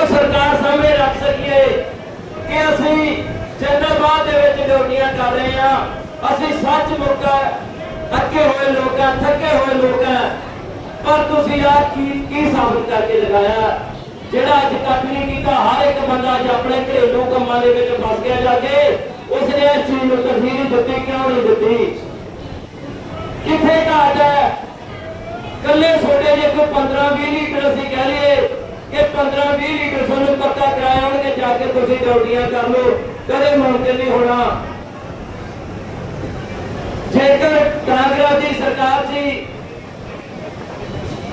ਉਹ ਸਰਕਾਰ ਸਾਹਮਣੇ ਰੱਖ ਸਕੀਏ ਕਿ ਅਸੀਂ ਜਿੰਦਾਬਾਦ ਦੇ ਵਿੱਚ ਡਿਊਟੀਆਂ ਕਰ ਰਹੇ ਹਾਂ। ਅਸੀਂ ਸੱਚ ਮੁੱਕਾ ਅੱਕੇ ਹੋਏ ਲੋਕਾਂ ਥੱਕੇ ਹੋਏ ਲੋਕਾਂ ਪਰ ਤੁਸੀਂ ਆ ਕੀ ਕੀ ਸਾਬਤ ਕਰਕੇ ਲਗਾਇਆ? ਜਿਹੜਾ ਅੱਜ ਤੱਕ ਨਹੀਂ ਕੀਤਾ, ਹਰ ਇੱਕ ਬੰਦਾ ਅੱਜ ਆਪਣੇ ਘਰੇਲੂ ਕੰਮਾਂ ਦੇ ਵਿੱਚ ਫਸ ਗਿਆ ਜਾ ਕੇ, ਉਸਨੇ ਇਸ ਚੀਜ਼ ਨੂੰ ਤਰਜੀਹ ਨਹੀਂ ਦਿੱਤੀ, ਕਿਉਂ ਨਹੀਂ ਦਿੱਤੀ? ਕਿੱਥੇ ਘਾਟ ਹੈ? ਕੱਲੇ ਛੋਟੇ ਜੇ ਕੋਈ 15 20 ਲੀਟਰ ਅਸੀਂ ਕਹਿ ਲਈਏ ਕਿ 15 20 ਲੀਟਰ ਤੁਹਾਨੂੰ ਪੱਕਾ ਕਰਾਇਆ ਹੋਣਗੇ ਜਾ ਕੇ ਤੁਸੀਂ ਡਿਊਟੀਆਂ ਕਰ ਲਓ, ਕਦੇ ਮੁਮਕਿਨ ਨਹੀਂ ਹੋਣਾ। ਜੇਕਰ ਕਾਂਗਰਸ ਦੀ ਸਰਕਾਰ ਸੀ,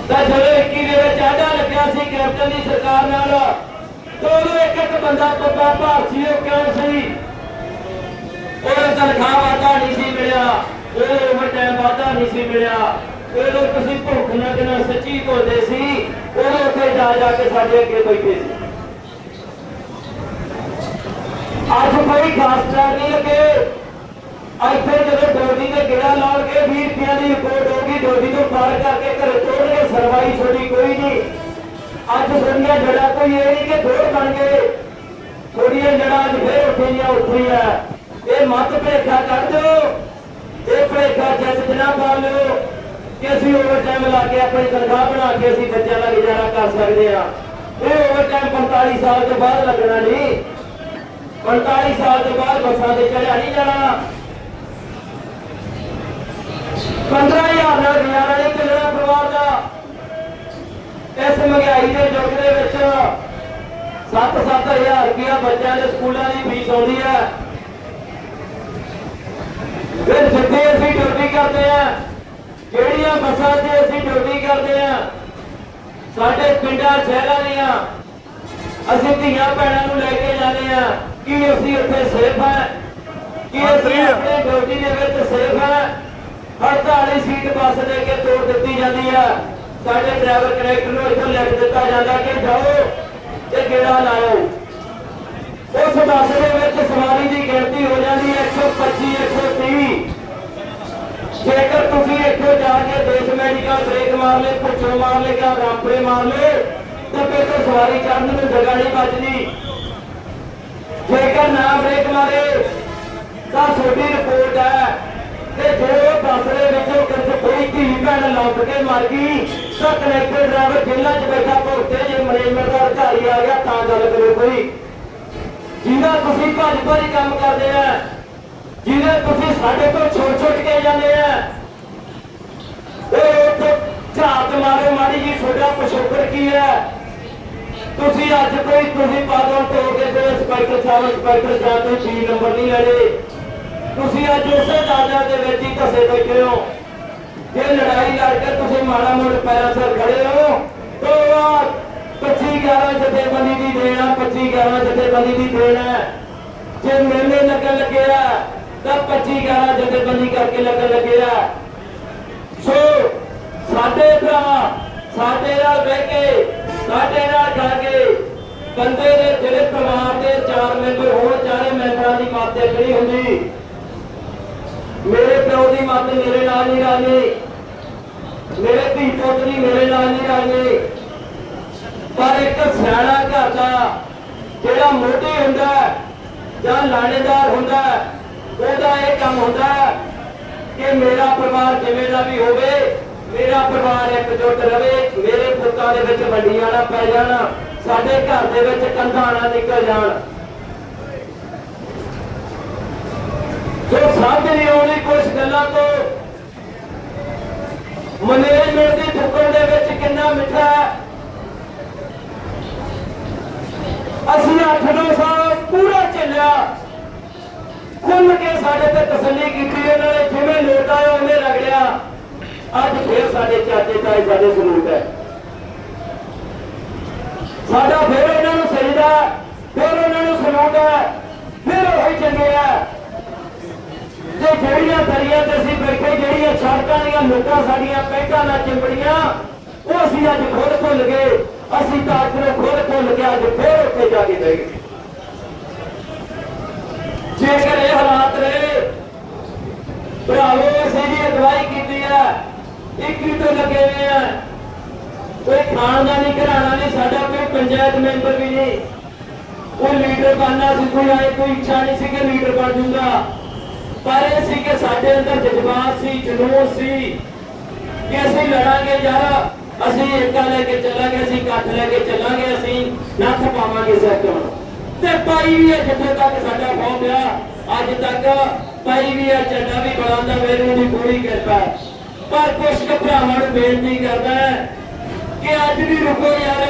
ਤਾਂ ਜਦੋਂ 21 ਦੇ ਵਿੱਚ ਆਡਾ ਲੱਗਿਆ ਸੀ ਕੈਪਟਨ ਦੀ ਸਰਕਾਰ ਨਾਲ, ਤਾਂ ਉਦੋਂ ਇੱਕ ਇੱਕ ਬੰਦਾ ਪੱਪਾ ਭਾਰਤੀ ਉਹ ਕਿਉਂ ਸੀ। ਉਹ ਤਨਖਾਹ ਵਾਧਾ ਨਹੀਂ ਸੀ ਮਿਲਿਆ, ਉਹ ਓਵਰ ਟਾਈਮ ਵਾਧਾ ਨਹੀਂ ਸੀ ਮਿਲਿਆ। ਉਦੋਂ ਤੁਸੀਂ ਭੁੱਖ ਨਾ ਕਿਨਾ ਸੱਚੀ ਬੋਲਦੇ ਸੀ ਉਹ ਉੱਥੇ ਜਾ ਜਾ ਕੇ ਸਾਡੇ ਅੱਗੇ ਬੈਠੇ ਸੀ। ਅੱਜ ਕੋਈ ਖਾਸ ਟਾਈਮ ਨਹੀਂ ਲੱਗੇ। ਇੱਥੇ ਜਦੋਂ ਡੋਡੀ ਦੇ ਗੇੜਾ ਲਾਉਣਗੇ 20 ਰੁਪਈਆ ਦੀ ਰਿਪੋਰਟ ਹੋਗੀ ਡੋਡੀ ਤੋਂ ਪਾਰ ਕਰਕੇ ਘਰੇ ਤੋੜਨਗੇ ਸਰਵਾਈ ਛੋੜੀ ਕੋਈ ਨਹੀਂ। ਅੱਜ ਥੋੜੀਆਂ ਜੜਾ ਕੋਈ ਇਹ ਨਹੀਂ ਕਿ ਦੋੜ ਬਣ ਗਏ। ਥੋੜੀਆਂ ਜੜਾਂ ਅੱਜ ਫੇਰ ਉੱਠੀਆਂ ਉੱਠੀਆਂ ਇਹ ਮਤ ਭੇਖਾ ਕੱਢ ਦਿਓ, ਇਹ ਭੇਖਾ ਜੱਜ ਜਨਾ ਪਾ ਲਿਓ। ਕਿ ਅਸੀਂ ਓਵਰ ਟਾਈਮ ਲਾ ਕੇ ਆਪਣੀ ਤਨਖਾਹ ਬਣਾ ਕੇ ਅਸੀਂ ਬੱਚਿਆਂ ਦਾ ਗੁਜ਼ਾਰਾ ਕਰ ਸਕਦੇ ਆ ਇਹ ਓਵਰ ਟਾਈਮ 45 ਸਾਲ ਤੋਂ ਬਾਅਦ ਲੱਗਣਾ ਨਹੀਂ। 45 ਸਾਲ ਤੋਂ ਬਾਅਦ ਬੱਸਾਂ ਤੇ ਚੜਿਆ ਨਹੀਂ ਜਾਣਾ। 15000 ਨਾਲ ਗੁਜ਼ਾਰਾ ਨਹੀਂ ਚੱਲਣਾ ਪਰਿਵਾਰ ਦਾ। ਇਸ ਮਹਿੰਗਾਈ ਦੇ ਯੁੱਗ ਦੇ ਵਿੱਚ 7-7000 ਰੁਪਇਆ ਬੱਚਿਆਂ ਦੇ ਸਕੂਲਾਂ ਦੀ ਫੀਸ ਆਉਂਦੀ ਹੈ। ਫਿਰ ਜਿੱਥੇ ਅਸੀਂ ਡਿਊਟੀ ਕਰਦੇ ਆ ਜਿਹੜੀਆਂ ਬੱਸਾਂ ਤੇ ਅਸੀਂ ਡਿਊਟੀ ਕਰਦੇ ਆ ਸਾਡੇ ਪਿੰਡਾਂ ਸ਼ਹਿਰਾਂ ਦੀਆਂ ਅਸੀਂ ਧੀਆਂ ਭੈਣਾਂ ਨੂੰ ਲੈ ਕੇ ਜਾਂਦੇ ਆ ਕਿ ਅਸੀਂ ਉੱਥੇ ਸੇਫ ਹੈ ਕਿ ਅਸੀਂ ਆਪਣੇ ਡਿਊਟੀ ਦੇ ਵਿੱਚ ਸੇਫ ਹੈ। ਹਰ ਵਾਲੀ ਸੀਟ ਬੱਸ ਦੇ ਕੇ ਤੋੜ ਦਿੱਤੀ ਜਾਂਦੀ ਆ। ਸਾਡੇ ਡਰਾਈਵਰ ਕਨੈਕਟਰ ਨੂੰ ਇੱਥੋਂ ਲਿਖ ਦਿੱਤਾ ਜਾਂਦਾ ਕਿ ਜਾਓ ਤੇ ਗੇੜਾ ਲਾਓ। ਉਸ ਬੱਸ ਦੇ ਵਿੱਚ ਸਵਾਰੀ ਦੀ ਗਿਣਤੀ ਹੋ ਜਾਂਦੀ ਹੈ 125 130 ਜੇਕਰ ਤੁਸੀਂ ਇੱਥੋਂ ਜਾ ਕੇ ਦੇਸ਼ ਮੈਡੀਕਲ ਬ੍ਰੇਕ ਮਾਰ ਲੈ ਪੁੱਛੋ ਮਾਰ ਲੈ ਜਾਂ ਰਾਮਪੁਰੇ ਮਾਰ ਲੈ ਤਾਂ ਫਿਰ ਸਵਾਰੀ ਚੜ੍ਹਨ ਨੂੰ ਜਗ੍ਹਾ ਨਹੀਂ ਬਚਦੀ। ਜੇਕਰ ਨਾ ਬ੍ਰੇਕ ਮਾਰੇ, ਤਾਂ ਤੁਹਾਡੀ ਰਿਪੋਰਟ ਹੈ ਕਿ ਜੇ ਬੱਸ ਦੇ ਵਿੱਚੋਂ ਕਿਸੇ ਕੋਈ ਧੀ ਭੈਣ ਲੱਭ ਕੇ ਮਰ ਗਈ, ਤਾਂ ਕਨੈਕਟਰ ਡਰਾਈਵਰ ਜੇਲ੍ਹਾਂ 'ਚ ਬੈਠਾ ਭੁਗਤੇ ਜੇ ਮੈਨੇਜਮੈਂਟ ਦਾ ਅਧਿਕਾਰੀ ਆ ਗਿਆ, ਤਾਂ ਗੱਲ ਕਰੇ ਕੋਈ। ਜਿਹਦਾ ਤੁਸੀਂ ਭੱਜ ਭੱਜ ਕੰਮ ਕਰਦੇ ਆ ਸਾਡੇ ਤੋਂ ਛੋਟ ਛੋਟ ਕੇ ਜਾਂਦੇ ਆ। ਉਹ ਉੱਥੇ ਝਾਤ ਮਾਰੇ ਮਾੜੀ ਜੀ, ਤੁਹਾਡਾ ਪਛੋਕਰ ਕੀ ਹੈ? ਤੁਸੀਂ ਅੱਜ ਕੋਈ ਤੁਸੀਂ ਪਾਗਲ ਤੋੜ ਕੇ ਕੋਈ ਇੰਸਪੈਕਟਰ ਸਾਹਿਬ, ਇੰਸਪੈਕਟਰ ਜਾਂ ਕੋਈ ਸੀ ਨੰਬਰ ਨਹੀਂ ਲੈਣੇ ਤੁਸੀਂ ਅੱਜ ਉਸੇ ਦਾਦਾ ਦੇ ਵਿੱਚ ਹੀ ਘਸੇ ਬੈਠੇ ਹੋ। ਜੇ ਲੜਾਈ ਲੜ ਕੇ ਤੁਸੀਂ ਮਾੜਾ ਮੋੜ ਪੈਰਾਂ ਸਿਰ ਖੜੇ ਹੋ, ਤੋਂ ਬਾਅਦ 25 11 ਜਥੇਬੰਦੀ ਦੀ ਦੇਣਾ 25 11 ਜਥੇਬੰਦੀ ਦੀ ਦੇਣਾ ਜੇ ਮੇਲੇ ਲੱਗਣ ਲੱਗਿਆ ਤਾਂ 25 11 ਜਥੇਬੰਦੀ ਕਰਕੇ ਲੱਗਣ ਲੱਗਿਆ ਸੋ ਸਾਡੇ ਭਰਾ ਸਾਡੇ ਨਾਲ ਬਹਿ ਕੇ, ਸਾਡੇ ਨਾਲ ਖਾ ਕੇ ਬੰਦੇ ਦੇ ਜਿਹੜੇ ਪਰਿਵਾਰ ਦੇ ਚਾਰ ਮੈਂਬਰ ਹੋਣ ਚਾਰੇ ਮੈਂਬਰਾਂ ਦੀ ਮੱਤ ਤੇ ਹੁੰਦੀ। ਮੇਰੇ ਪਿਓ ਦੀ ਮੱਤ ਮੇਰੇ ਨਾਲ ਨਹੀਂ ਰਾਜੀ ਮੇਰੇ ਧੀ ਪੁੱਤ ਮੇਰੇ ਨਾਲ ਨਹੀਂ ਰਾਜੀ ਪਰ ਇੱਕ ਸਿਆਣਾ ਘਰ ਦਾ ਜਿਹੜਾ ਮੋਢੀ ਹੁੰਦਾ ਜਾਂ ਲਾਣੇਦਾਰ ਹੁੰਦਾ ਉਹਦਾ ਇਹ ਕੰਮ ਹੁੰਦਾ ਕਿ ਮੇਰਾ ਪਰਿਵਾਰ ਜਿਵੇਂ ਦਾ ਵੀ ਹੋਵੇ, ਮੇਰਾ ਪਰਿਵਾਰ ਇਕਜੁੱਟ ਰਵੇ, ਮੇਰੇ ਪੁੱਤਾਂ ਦੇ ਵਿੱਚ ਵੱਡੀਆਂ ਨਾ ਪੈ ਜਾਣ, ਸਾਡੇ ਘਰ ਦੇ ਵਿੱਚ ਕੰਧਾਂ ਨਾ ਨਿਕਲ ਜਾਣ। ਜੋ ਸਮਝ ਨਹੀਂ ਆਉਂਦੀ ਕੁਝ ਗੱਲਾਂ ਤੋਂ ਮੈਨੇਜਮੈਂਟ ਦੀ ਠੁਕਰ ਦੇ ਵਿੱਚ ਕਿੰਨਾ ਮਿੱਠਾ ਹੈ। ਅਸੀਂ 8-9 ਸਾਲ ਪੂਰਾ ਚੱਲਿਆ ਖੁੱਲ ਕੇ ਸਾਡੇ ਤੇ ਤਸੱਲੀ ਕੀਤੀ, ਇਹਨਾਂ ਨੇ ਜਿਵੇਂ ਲੋਟ ਆਇਆ ਉਹਨੇ ਰਗੜਿਆ ਅੱਜ ਫੇਰ ਸਾਡੇ ਚਾਚੇ ਤਾਏ ਸਾਡੇ ਸਲੂਟ ਹੈ। ਸਾਡਾ ਫੇਰ ਇਹਨਾਂ ਨੂੰ ਸਜਦਾ ਫੇਰ ਉਹਨਾਂ ਨੂੰ ਸਲੂਟ ਹੈ, ਫੇਰ ਉਹੀ ਚੰਗੇ ਆ ਤੇ ਜਿਹੜੀਆਂ ਦਰਿਆ ਤੇ ਅਸੀਂ ਬੈਠੇ, ਜਿਹੜੀਆਂ ਸੜਕਾਂ ਦੀਆਂ ਲੋਕਾਂ ਸਾਡੀਆਂ ਪੈਂਟਾਂ ਨਾਲ ਚਿੰਬੜੀਆਂ, ਉਹ ਅਸੀਂ ਅੱਜ ਖੁਦ ਭੁੱਲ ਗਏ। ਅਸੀਂ ਤਾਂ ਅੱਜ ਨੂੰ ਖੁਦ ਭੁੱਲ ਕੇ ਅੱਜ ਫੇਰ ਉੱਥੇ ਜਾ ਕੇ ਬਹਿ ਗਏ। ਜੇਕਰ ਇਹ ਹਾਲਾਤ ਰਹੇ ਭਰਾਵੋ, ਅਸੀਂ ਜੀ ਅਗਵਾਈ ਕੀਤੀ ਹੈ। ਇੱਕ ਹੀ ਤੋਂ ਲੱਗੇ ਹੋਏ ਆ। ਕੋਈ ਖਾਨਦਾਨੀ ਘਰਾਣਾ ਨਹੀਂ, ਸਾਡਾ ਕੋਈ ਪੰਚਾਇਤ ਮੈਂਬਰ ਵੀ ਨਹੀਂ। ਉਹ ਲੀਡਰ ਬਣਨਾ ਸੀ, ਕੋਈ ਆਏ, ਕੋਈ ਇੱਛਾ ਨਹੀਂ ਸੀ ਕਿ ਲੀਡਰ ਬਣ ਜੂਗਾ। ਪਰ ਇਹ ਸੀ ਕਿ ਸਾਡੇ ਅੰਦਰ ਜਜ਼ਬਾਤ ਸੀ, ਜਨੂਨ ਸੀ ਕਿ ਅਸੀਂ ਲੜਾਂਗੇ ਯਾਰ, ਅਸੀਂ ਏਕਾ ਲੈ ਕੇ ਚੱਲਾਂਗੇ, ਅਸੀਂ ਇਕੱਠ ਲੈ ਕੇ ਚੱਲਾਂਗੇ, ਅਸੀਂ ਨੱਥ ਪਾਵਾਂਗੇ ਸਿਰ ਤੋਂ ਤੇ ਪਾਈ ਵੀ ਹੈ ਜਿੱਥੇ ਤੱਕ ਸਾਡਾ ਪਹੁੰਚਿਆ ਅੱਜ ਤੱਕ ਪਾਈ ਵੀ ਹੈ ਝੰਡਾ ਵੀ ਬਣਾਉਂਦਾ ਮੈਨੂੰ ਦੀ ਪੂਰੀ ਕਿਰਪਾ ਪਰ ਕੁਛ ਕੁ ਨੂੰ ਬੇਨਤੀ ਕਰਦਾ ਕਿ ਅੱਜ ਵੀ ਰੁਕੋ ਯਾਰ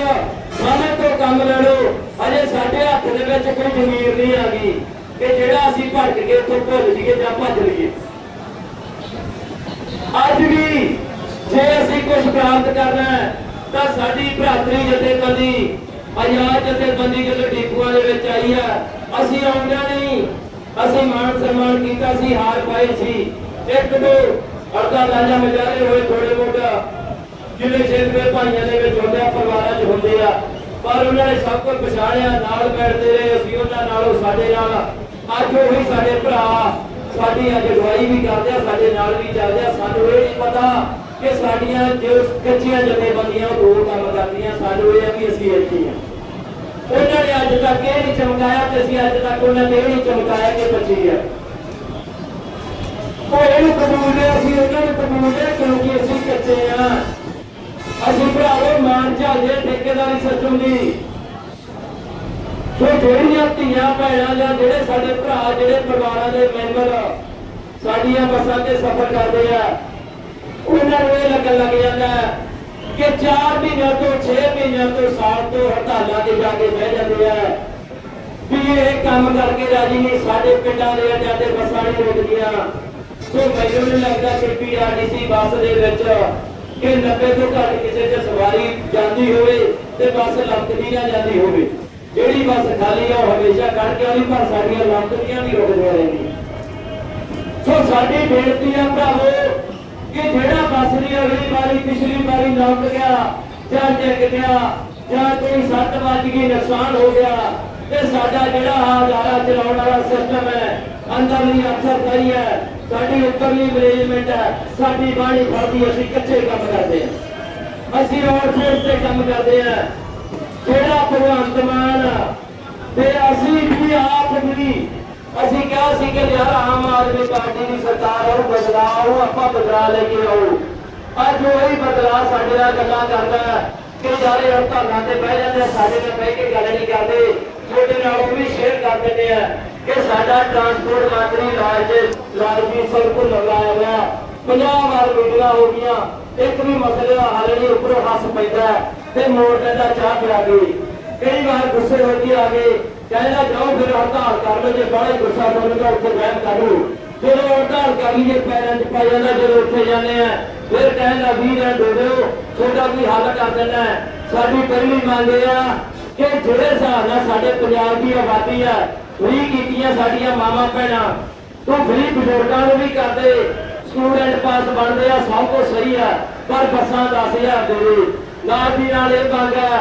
ਸਮੇਂ ਤੋਂ ਕੰਮ ਲੈ ਲਓ। ਅਜੇ ਸਾਡੇ ਹੱਥ ਦੇ ਵਿੱਚ ਕੋਈ ਜ਼ਮੀਰ ਨਹੀਂ ਆ ਗਈ ਕਿ ਜਿਹੜਾ ਅਸੀਂ ਭਟਕ ਕੇ ਉੱਥੋਂ ਭੁੱਲ ਜਾਈਏ ਜਾਂ ਭੱਜ ਲਈਏ। ਅੱਜ ਵੀ ਜੇ ਅਸੀਂ ਕੁਝ ਪ੍ਰਾਪਤ ਕਰਨਾ ਤਾਂ ਸਾਡੀ ਭਰਾਤਰੀ ਜਥੇਬੰਦੀ ਆਜ਼ਾਦ ਜਥੇਬੰਦੀ ਜਦੋਂ ਡੀਪੂਆਂ ਦੇ ਵਿੱਚ ਆਈ ਹੈ ਅਸੀਂ ਆਉਂਦਿਆਂ ਨਹੀਂ, ਅਸੀਂ ਮਾਣ ਸਨਮਾਨ ਕੀਤਾ ਸੀ, ਹਾਰ ਪਾਈ ਸੀ। ਇੱਕ ਦੋ ਅਰਦਾ ਲਾਂਝਾ ਮਜਾਰੇ ਹੋਏ ਥੋੜੇ ਮੋਟਾ ਜਿਹੜੇ ਸ਼ੇਰਵੇ ਭਾਈਆਂ ਦੇ ਵਿੱਚ ਹੁੰਦੇ ਆ, ਪਰਿਵਾਰਾਂ 'ਚ ਹੁੰਦੇ ਆ। ਪਰ ਉਹਨਾਂ ਨੇ ਸਭ ਕੁਝ ਪਛਾਣਿਆ, ਨਾਲ ਬੈਠਦੇ ਰਹੇ, ਅਸੀਂ ਉਹਨਾਂ ਨਾਲੋਂ ਸਾਡੇ ਨਾਲ। ਅੱਜ ਉਹੀ ਸਾਡੇ ਭਰਾ ਸਾਡੀ ਅੱਜ ਅਗਵਾਈ ਵੀ ਕਰਦੇ ਆ, ਸਾਡੇ ਨਾਲ ਵੀ ਚੱਲਦੇ ਆ। ਸਾਨੂੰ ਇਹ ਨਹੀਂ ਪਤਾ ਕਿ ਸਾਡੀਆਂ ਜੋ ਕੱਚੀਆਂ ਜਥੇਬੰਦੀਆਂ ਉਹ ਦੋ ਕੰਮ ਕਰਦੀਆਂ। ਸਾਨੂੰ ਇਹ ਆ ਵੀ ਅਸੀਂ ਇੱਥੇ ਆ। ਉਹਨਾਂ ਨੇ ਅੱਜ ਤੱਕ ਇਹ ਨਹੀਂ ਚਮਕਾਇਆ ਤੇ ਅਸੀਂ ਅੱਜ ਤੱਕ ਉਹਨਾਂ ਨੇ ਇਹ ਨਹੀਂ ਚਮਕਾਇਆ ਕਿ ਬੱਚੀ ਆ। ਉਹ ਇਹਨੂੰ ਕਬੂਲਦੇ ਅਸੀਂ ਉਹਨਾਂ ਨੂੰ ਕਬੂਲਦੇ ਕਿਉਂਕਿ ਅਸੀਂ ਕੱਚੇ ਆ। ਅਸੀਂ ਭਰਾਵੋ, ਮਾਨ ਝਾਲੇ ਠੇਕੇਦਾਰੀ ਸਿਸਟਮ ਦੀ। ਸੋ ਜਿਹੜੀਆਂ ਧੀਆਂ ਭੈਣਾਂ ਜਾਂ ਜਿਹੜੇ ਸਾਡੇ ਭਰਾ, ਜਿਹੜੇ ਪਰਿਵਾਰਾਂ ਦੇ ਮੈਂਬਰ ਸਾਡੀਆਂ ਬੱਸਾਂ ਤੇ ਸਫ਼ਰ ਕਰਦੇ ਆ, ਉਹਨਾਂ ਨੂੰ ਇਹ ਲੱਗਣ ਲੱਗ ਜਾਂਦਾ ਹੈ ਕਿ 4 ਮਹੀਨਿਆਂ ਤੋਂ 6 ਮਹੀਨਿਆਂ ਤੋਂ, ਸਾਲ ਤੋਂ ਹੜਤਾਲਾਂ ਤੇ ਜਾ ਕੇ ਬਹਿ ਜਾਂਦੇ ਆ। ਵੀ ਇਹ ਕੰਮ ਕਰਕੇ ਰਾਜੀ ਨਹੀਂ, ਸਾਡੇ ਪਿੰਡਾਂ ਦੇ ਜਾਂਦੇ ਬੱਸਾਂ ਨਹੀਂ ਰੁਕਦੀਆਂ। ਸੋ ਮੈਨੂੰ ਨਹੀਂ ਲੱਗਦਾ ਕਿ ਪੀਆਰਟੀਸੀ ਬੱਸ ਦੇ ਵਿੱਚ, ਕਿ 90 ਤੋਂ ਘੱਟ ਕਿਸੇ 'ਚ ਸਵਾਰੀ ਜਾਂਦੀ ਹੋਵੇ ਤੇ ਬੱਸ ਲੰਕਦੀ ਨਾ ਜਾਂਦੀ ਹੋਵੇ। ਜਿਹੜੀ ਬੱਸ ਖਾਲੀ ਆ, ਉਹ ਹਮੇਸ਼ਾ ਕੱਢ ਕੇ ਆਉਂਦੀ, ਪਰ ਸਾਡੀਆਂ ਲੰਕਦੀਆਂ ਵੀ ਰੁਕਦੀਆਂ ਰਹਿੰਦੀਆਂ। ਸੋ ਸਾਡੀ ਬੇਨਤੀ ਆ ਭਰਾਵੋ ਕਿ ਜਿਹੜਾ ਬੱਸ ਦੀ ਅਗਲੀ ਵਾਰੀ ਪਿਛਲੀ ਵਾਰੀ ਲੰਘ ਗਿਆ, ਜਾਂ ਡਿੱਗ ਗਿਆ, ਜਾਂ ਕੋਈ ਸੱਟ ਵੱਜ ਗਈ, ਨੁਕਸਾਨ ਹੋ ਗਿਆ, ਤੇ ਸਾਡਾ ਜਿਹੜਾ ਹਾਜ਼ਾਰਾ ਚਲਾਉਣ ਵਾਲਾ ਸਿਸਟਮ ਹੈ, ਅੰਦਰਲੀ ਅਫਸਰਦਾਰੀ ਹੈ, ਸਾਡੀ ਉੱਪਰਲੀ ਮੈਨੇਜਮੈਂਟ ਹੈ, ਸਾਡੀ ਬਾਣੀ ਫੜਦੀ, ਅਸੀਂ ਕੱਚੇ ਕੰਮ ਕਰਦੇ ਹਾਂ। ਅਸੀਂ ਆਊਟਸੋਰਸ ਤੇ ਕੰਮ ਕਰਦੇ ਹਾਂ। ਜਿਹੜਾ ਭਗਵੰਤ ਮਾਨ, ਤੇ ਅਸੀਂ ਵੀ ਆਪ ਵੀ ਅਸੀਂ ਕਿਹਾ ਸੀ ਕਿ ਯਾਰ ਆਮ ਆਦਮੀ ਪਾਰਟੀ ਦੀ ਸਰਕਾਰ ਆਉ ਬਦਲਾਅ ਆਪਾਂ ਬਦਲਾਅ ਲੈ ਕੇ ਆਉ ਅੱਜ ਉਹੀ ਬਦਲਾਅ ਸਾਡੇ ਨਾਲ ਗੱਲਾਂ ਕਰਦਾ ਕਿ ਯਾਰ ਇਹ ਹੜਤਾਲਾਂ ਤੇ ਬਹਿ ਜਾਂਦੇ ਸਾਡੇ ਨਾਲ ਬਹਿ ਕੇ ਗੱਲ ਨਹੀਂ ਕਰਦੇ। ਤੁਹਾਡੇ ਨਾਲ ਉਹ ਵੀ ਸ਼ੇਅਰ ਕਰ ਦਿੰਦੇ ਆ ਕਿ ਸਾਡਾ ਟਰਾਂਸਪੋਰਟ ਮੰਤਰੀ ਰਾਜ ਰਾਜਵੀਰ ਸਿੰਘ ਭੁੱਲਰ ਲਾਇਆ ਹੋਇਆ 50 ਵਾਰ ਮੀਟਿੰਗਾਂ ਹੋ ਗਈਆਂ। ਇੱਕ ਵੀ ਮਸਲੇ ਦਾ ਹੱਲ ਨਹੀਂ, ਉੱਪਰੋਂ ਹੱਸ ਪੈਂਦਾ ਤੇ ਮੋੜ ਦਾ ਚਾਹ ਪਿਆ ਗਈ ਕਈ ਵਾਰ ਗੁੱਸੇ ਹੋ ਕੇ ਆ ਗਏ ਕਹਿੰਦਾ ਜਾਓ ਫਿਰ ਹੜਤਾਲ ਕਰ ਲਓ, ਜੇ ਬੜਾ ਹੀ ਗੁੱਸਾ ਕਰੂਗਾ ਉੱਥੇ ਬਹਿਮ ਕਰ ਲਓ। ਜਦੋਂ ਹੜਤਾਲ ਕਰ ਲਈਏ ਪੈਰਾਂ 'ਚ ਪੈ ਜਾਂਦਾ, ਜਦੋਂ ਉੱਥੇ ਜਾਂਦੇ ਆ, ਫਿਰ ਕਹਿੰਦਾ ਵੀ ਨਾ ਡੋੜਿਓ ਤੁਹਾਡਾ ਵੀ ਹੱਲ ਕਰ ਦੇਣਾ ਸਾਡੀ ਪਹਿਲੀ ਮੰਗ ਇਹ ਆ ਕਿ ਜਿਹੜੇ ਹਿਸਾਬ ਨਾਲ ਸਾਡੇ ਪੰਜਾਬ ਦੀ ਆਬਾਦੀ ਆ ਫ੍ਰੀ ਕੀਤੀਆਂ ਸਾਡੀਆਂ ਮਾਵਾਂ ਭੈਣਾਂ ਤੂੰ ਫ੍ਰੀ ਬਜ਼ੁਰਗਾਂ ਨੂੰ ਵੀ ਕਰਦੇ ਸਟੂਡੈਂਟ ਪਾਸ ਬਣਦੇ ਆ, ਸਭ ਕੁਝ ਸਹੀ ਆ, ਪਰ ਬੱਸਾਂ 10000 ਦੇ ਦੇ। ਨਾਲ ਦੀ ਨਾਲ ਇਹ ਮੰਗ ਹੈ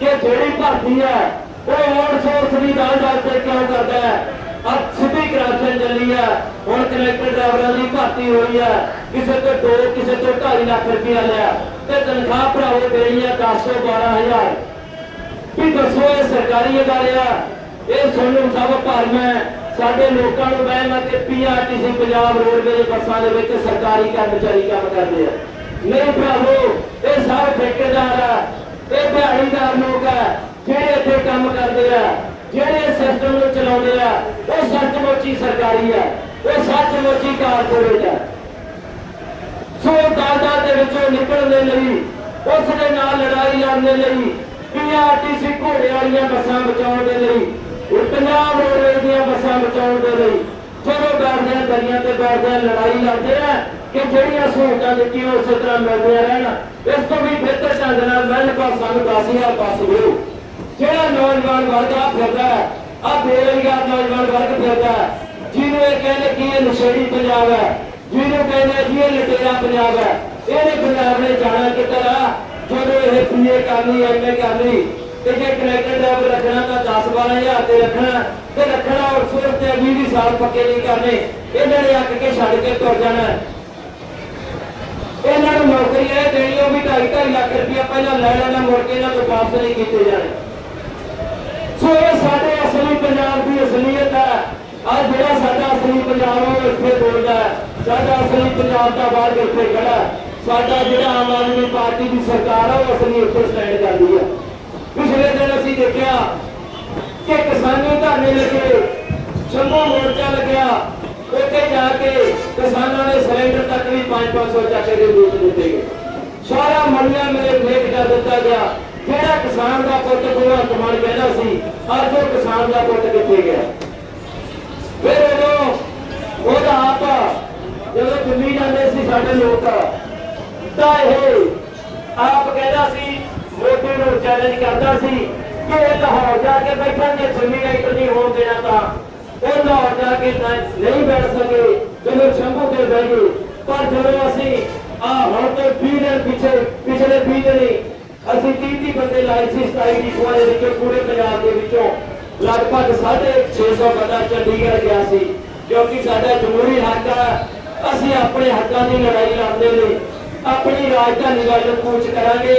ਕਿ ਜਿਹੜੀ ਭਰਤੀ ਹੈ ਉਹ ਆਊਟਸੋਰਸ ਦੀ ਦਾਲ ਦਾਲ ਤੇ ਕਿਉਂ ਕਰਦਾ ਹੈ। ਅੱਜ ਸਿੱਧੀ ਕਰਪਸ਼ਨ ਚੱਲੀ ਹੈ। ਹੁਣ ਕਨੈਕਟਰ ਡਰਾਈਵਰਾਂ ਦੀ ਭਰਤੀ ਹੋਈ ਹੈ। ਕਿਸੇ ਤੋਂ 2 ਕਿਸੇ ਤੋਂ 2.5 ਲੱਖ ਰੁਪਇਆ ਲਿਆ। ਤੇ ਤਨਖਾਹ ਭਰਾਓ ਦੇਣੀ ਹੈ 10 12000 ਵੀ ਦੱਸੋ ਇਹ ਸਰਕਾਰੀ ਅਦਾਰੇ ਆ। ਇਹ ਸੁਣਨ ਸਭ ਭਰਮ ਹੈ। ਸਾਡੇ ਲੋਕਾਂ ਨੂੰ ਵਹਿਮ ਹੈ ਕਿ ਪੀਆਰਟੀਸੀ ਪੰਜਾਬ ਰੋਡਵੇਜ਼ ਬੱਸਾਂ ਦੇ ਵਿੱਚ ਸਰਕਾਰੀ ਕਰਮਚਾਰੀ ਕੰਮ ਕਰਦੇ ਆ। ਨਹੀਂ ਭਰਾਵੋ, ਇਹ ਸਾਰੇ ਠੇਕੇਦਾਰ ਆ ਇਹ ਦਿਹਾੜੀਦਾਰ ਲੋਕ ਆ ਜਿਹੜੇ ਇੱਥੇ ਕੰਮ ਕਰਦੇ ਆ ਜਿਹੜੇ ਸਿਸਟਮ ਨੂੰ ਚਲਾਉਂਦੇ ਆ ਉਹ ਸੱਚਮੁੱਚੀ ਸਰਕਾਰੀ ਆ ਉਹ ਸੱਚਮੁੱਚੀ ਕਾਰਪੋਰੇਟ ਆ ਸੋ ਦਾਦਾ ਦੇ ਵਿੱਚੋਂ ਨਿਕਲਣ ਦੇ ਲਈ, ਉਸ ਦੇ ਨਾਲ ਲੜਾਈ ਲੜਨ ਦੇ ਲਈ ਪੀਆਰਟੀਸੀ ਘੋੜੇ ਵਾਲੀਆਂ ਬੱਸਾਂ ਬਚਾਉਣ ਦੇ ਲਈ ਪੰਜਾਬ ਰੋਡਵੇਜ਼ ਦੀਆਂ ਬੱਸਾਂ ਬਚਾਉਣ ਦੇ ਲਈ, ਜਦੋਂ ਬੈਠਦੇ ਆ ਦਰੀਆਂ ਤੇ ਬੈਠਦੇ ਆ ਲੜਾਈ ਲੜਦੇ ਆ ਕਿ ਜਿਹੜੀਆਂ ਸਹੂਲਤਾਂ ਦਿੱਤੀਆਂ ਉਸੇ ਤਰ੍ਹਾਂ ਮਿਲਦੀਆਂ ਰਹਿਣ, ਇਸ ਤੋਂ ਵੀ ਬਿਹਤਰ ਢੰਗ ਨਾਲ ਮਿਲਣ ਪਰ ਸਾਨੂੰ 10000 ਬੱਸ ਦਿਓ ਜਿਹੜਾ ਨੌਜਵਾਨ ਵਰਗ ਆ ਫਿਰਦਾ ਆ ਬੇਰੁਜ਼ਗਾਰ ਨੌਜਵਾਨ ਵਰਗ ਫਿਰਦਾ ਜਿਹਨੂੰ ਇਹ ਕਹਿੰਦੇ ਕਿ ਇਹ ਨਸ਼ੇੜੀ ਪੰਜਾਬ ਹੈ, ਜਿਹਨੂੰ ਕਹਿੰਦੇ ਜੀ ਇਹ ਲਟੇਰਾ ਪੰਜਾਬ ਹੈ, ਇਹਨੇ ਪੰਜਾਬ ਨੇ ਜਾਣਾ ਕਿੱਧਰ ਜਦੋਂ ਇਹ ਪੀਏ ਕਰਨੀ ਐਮਏ ਕਰਨੀ, ਤੇ ਜੇ ਕਨੈਕਟਰ ਡਰਾਈਵਰ ਰੱਖਣਾ ਤਾਂ 10 12000 ਤੇ ਰੱਖਣਾ ਤੇ ਰੱਖਣਾ ਔਰ ਸੂਰਤ ਤੇ 20 ਸਾਲ ਪੱਕੇ ਨਹੀਂ ਕਰਨੇ, ਇਹਨਾਂ ਨੇ ਅੱਕ ਕੇ ਛੱਡ ਕੇ ਤੁਰ ਜਾਣਾ। ਇਹਨਾਂ ਨੂੰ ਨੌਕਰੀ ਇਹ ਦੇਣੀ ਉਹ ਵੀ 2.5 ਲੱਖ ਰੁਪਇਆ ਪਹਿਲਾਂ ਲੈ ਲੈਣਾ, ਮੁੜ ਕੇ ਇਹਨਾਂ ਤੋਂ ਵਾਪਸ ਨਹੀਂ ਕੀਤੇ ਜਾਣੇ। ਸੋ ਇਹ ਸਾਡੇ ਅਸਲੀ ਪੰਜਾਬ ਦੀ ਅਸਲੀਅਤ ਹੈ। ਆ ਜਿਹੜਾ ਸਾਡਾ ਅਸਲੀ ਪੰਜਾਬ ਆ, ਉਹ ਇੱਥੇ ਬੋਲਦਾ ਹੈ। ਸਾਡਾ ਅਸਲੀ ਪੰਜਾਬ ਦਾ ਬਾਹਰ ਇੱਥੇ ਖੜਾ ਸਾਡਾ ਜਿਹੜਾ ਆਮ ਆਦਮੀ ਪਾਰਟੀ ਦੀ ਸਰਕਾਰ ਆ, ਉਹ ਅਸਲੀ ਉੱਥੇ ਸਟੈਂਡ ਕਰਦੀ ਆ। ਪਿਛਲੇ ਦਿਨ ਅਸੀਂ ਦੇਖਿਆ ਕਿ ਕਿਸਾਨੀ ਧਰਨੇ ਲੱਗੇ ਸ਼ੰਭੂ ਮੋਰਚਾ ਲੱਗਿਆ। ਉੱਥੇ ਜਾ ਕੇ ਕਿਸਾਨਾਂ ਨੇ ਸਿਲੰਡਰ ਤੱਕ ਵੀ 5-500 ਚੱਕ ਕੇ ਵੇਚ ਦਿੱਤੇ ਸਾਰਾ ਮੰਨਿਆ ਮੇਰੇ ਫੇਕ ਕਰ ਦਿੱਤਾ ਗਿਆ। ਜਿਹੜਾ ਕਿਸਾਨ ਦਾ ਪੁੱਤ ਭਗਵੰਤ ਮਾਨ ਕਹਿੰਦਾ ਸੀ, ਅੱਜ ਉਹ ਕਿਸਾਨ ਦਾ ਪੁੱਤ ਕਿੱਥੇ ਗਿਆ? ਫਿਰ ਉਦੋਂ ਉਹਦਾ ਆਪ ਜਦੋਂ ਦਿੱਲੀ ਜਾਂਦੇ ਸੀ ਸਾਡੇ ਲੋਕ, ਤਾਂ ਇਹ ਆਪ ਕਹਿੰਦਾ ਸੀ, ਮੋਦੀ ਨੂੰ ਚੈਲੰਜ ਕਰਦਾ ਸੀ ਕਿ ਇਹ ਲਾਹੌਰ ਜਾ ਕੇ ਬੈਠਣਗੇ ਦਿੱਲੀ ਐਕਟ ਨਹੀਂ ਹੋਣ ਦੇਣਾ ਤਾਂ ਉਹ ਲਾਹੌਰ ਜਾ ਕੇ ਨਹੀਂ ਬੈਠ ਸਕੇ, ਜਦੋਂ ਸ਼ੰਭੂ ਤੇ ਬਹਿ ਗਏ। ਪਰ ਜਦੋਂ ਅਸੀਂ ਆ ਹੁਣ ਤੋਂ 20 ਦਿਨ ਪਿਛੇ, ਪਿਛਲੇ 20 ਦਿਨ ਅਸੀਂ 30 30 ਬੰਦੇ ਲਾਏ ਸੀ 27 ਦੀ ਖੁਆਰੇ ਵਿੱਚੋਂ ਪੂਰੇ ਪੰਜਾਬ ਦੇ ਲਗਭਗ 650 ਬੰਦਾ ਚੰਡੀਗੜ੍ਹ ਗਿਆ ਸੀ, ਕਿਉਂਕਿ ਸਾਡਾ ਜਮਹੂਰੀ ਹੱਕ ਹੈ ਅਸੀਂ ਆਪਣੇ ਹੱਕਾਂ ਦੀ ਲੜਾਈ ਲੜਦੇ ਨੇ। ਆਪਣੀ ਰਾਜਧਾਨੀ ਵੱਲ ਕੂਚ ਕਰਾਂਗੇ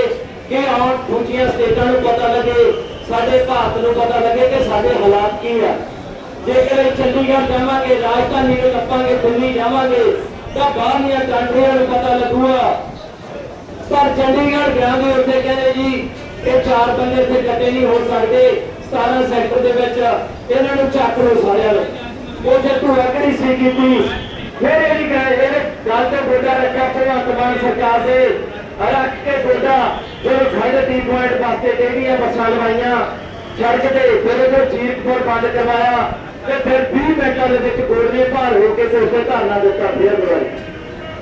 ਕਿ ਆਉਣ ਦੂਜੀਆਂ ਸਟੇਟਾਂ ਨੂੰ ਪਤਾ ਲੱਗੇ, ਸਾਡੇ ਭਾਰਤ ਨੂੰ ਪਤਾ ਲੱਗੇ ਕਿ ਸਾਡੇ ਹਾਲਾਤ ਕੀ ਆ। ਜੇਕਰ ਚੰਡੀਗੜ੍ਹ ਜਾਵਾਂਗੇ, ਰਾਜਧਾਨੀ ਨੂੰ ਲੱਭਾਂਗੇ ਦਿੱਲੀ ਜਾਵਾਂਗੇ, ਤਾਂ ਬਾਹਰਲੀਆਂ ਕੰਟਰੀਆਂ ਨੂੰ ਪਤਾ ਲੱਗੂਗਾ। ਪਰ ਚੰਡੀਗੜ੍ਹ ਗਿਆ ਦੇ ਉੱਤੇ ਕਹਿੰਦੇ ਜੀ, ਇਹ ਚਾਰ ਬੰਦੇ ਇੱਥੇ ਇਕੱਠੇ ਨਹੀਂ ਹੋ ਸਕਦੇ। 17 ਸੈਕਟਰ ਦੇ ਵਿੱਚ ਇਹਨਾਂ ਨੂੰ ਚੱਕ ਲਓ ਸਾਰਿਆਂ ਨੂੰ। ਉਹ ਜੇ ਤੂੰ ਅਕੜੀ ਸੀ ਕੀਤੀ, ਫਿਰ ਇਹ ਨਹੀਂ ਕਹੇ ਇਹ ਗੱਲ ਤੇ ਗੋਡਾ ਰੱਖਿਆ ਭਗਵੰਤ ਮਾਨ ਸਰਕਾਰ ਦੇ। ਰੱਖ ਕੇ ਗੋਡਾ ਜਦੋਂ ਖੰਡ ਟੀ ਪੁਆਇੰਟ ਵਾਸਤੇ ਕਿਹੜੀਆਂ ਬੱਸਾਂ ਲਵਾਈਆਂ ਸੜਕ ਤੇ ਫਿਰ ਉਹ ਜੀਰਕਪੁਰ ਬੰਦ ਕਰਵਾਇਆ, ਤੇ ਫਿਰ 20 ਮਿੰਟਾਂ ਦੇ ਵਿੱਚ ਗੋਡੇ ਭਾਰ ਹੋ ਕੇ ਤੇ ਉੱਥੇ ਧਰਨਾ ਦਿੱਤਾ ਫਿਰ ਦੁਬਾਰਾ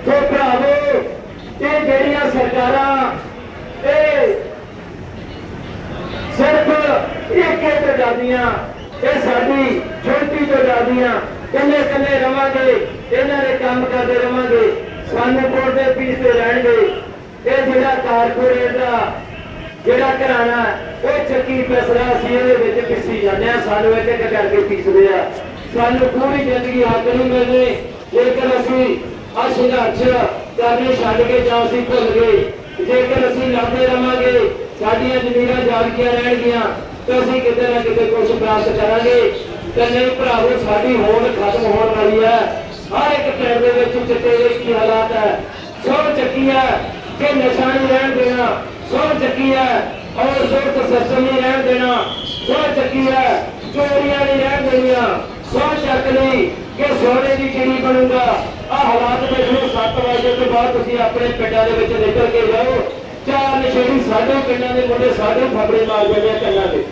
ਸੋ ਭਰਾਵੋ, ਇਹ ਜਿਹੜੀਆਂ ਸਰਕਾਰਾਂ, ਇਹ ਸਿਰਫ ਇੱਕ ਇੱਕ ਜਾਂਦੀਆਂ ਇਹ ਸਾਡੀ ਛੋਟੀ ਤੋਂ ਜਾਂਦੀਆਂ ਕੱਲੇ ਕੱਲੇ ਰਵਾਂਗੇ, ਇਹਨਾਂ ਦੇ ਕੰਮ ਕਰਦੇ ਰਵਾਂਗੇ। ਸਾਨੂੰ ਕੋਲ ਦੇ ਪੀਸ ਤੇ ਰਹਿਣਗੇ। ਇਹ ਜਿਹੜਾ ਕਾਰਪੋਰੇਟ ਦਾ ਜਿਹੜਾ ਘਰਾਣਾ, ਉਹ ਚੱਕੀ ਪੈਸਰਾ ਸੀ ਇਹਦੇ ਵਿੱਚ ਪਿੱਸੀ ਜਾਂਦੇ ਆ ਸਾਨੂੰ ਇੱਕ ਇੱਕ ਕਰਕੇ ਪੀਸਦੇ ਆ। ਸਾਨੂੰ ਪੂਰੀ ਜ਼ਿੰਦਗੀ ਹੱਕ ਨਹੀਂ ਮਿਲਦੇ ਜੇਕਰ ਅਸੀਂ ਆ ਸੰਘਰਸ਼ ਕਰਨੇ ਛੱਡ ਕੇ ਜਾਂ ਅਸੀਂ ਭੁੱਲ ਗਏ, ਜੇਕਰ ਅਸੀਂ ਲੜਦੇ ਰਵਾਂਗੇ ਸਾਡੀਆਂ ਜ਼ਮੀਨਾਂ ਜਾਗੀਆਂ ਰਹਿਣਗੀਆਂ ਤਾਂ ਅਸੀਂ ਕਿਤੇ ਨਾ ਕਿਤੇ ਕੁਝ ਪ੍ਰਾਪਤ ਕਰਾਂਗੇ। ਤੇ ਨਹੀਂ ਭਰਾਵੋ, ਸਾਡੀ ਹੋਂਦ ਖਤਮ ਹੋਣ ਵਾਲੀ ਹੈ। ਹਰ ਇੱਕ ਪਿੰਡ ਦੇ ਵਿੱਚ ਚਿੱਟੇ ਦੇ ਕੀ ਹਾਲਾਤ ਹੈ? ਸਭ ਚੱਕੀ ਹੈ ਕਿ ਨਸ਼ਾ ਨਹੀਂ ਰਹਿਣ ਦੇਣਾ। ਸਭ ਚੱਕੀ ਹੈ ਔਰ ਸਭ ਸਿਸਟਮ ਨਹੀਂ ਰਹਿਣ ਦੇਣਾ। ਸਭ ਚੱਕੀ ਹੈ ਚੋਰੀਆਂ ਨਹੀਂ ਰਹਿਣ ਦੇਣੀਆਂ। ਸਭ ਚੱਕ ਲਈ ਕਿ ਸੋਨੇ ਦੀ ਚਿੜੀ ਬਣੂਗਾ। ਆ ਹਾਲਾਤ ਦੇਖ ਲਓ 7 ਵਜੇ ਤੋਂ ਬਾਅਦ ਤੁਸੀਂ ਆਪਣੇ ਪਿੰਡਾਂ ਦੇ ਵਿੱਚ ਨਿਕਲ ਕੇ ਜਾਓ। ਚਾਰ ਨਸ਼ੇੜੀ ਸਾਡੇ ਪਿੰਡਾਂ ਦੇ ਮੁੰਡੇ ਸਾਡੇ ਫਬੜੇ ਮਾਰ ਜਾਂਦੇ ਆ ਕੰਨਾਂ ਦੇ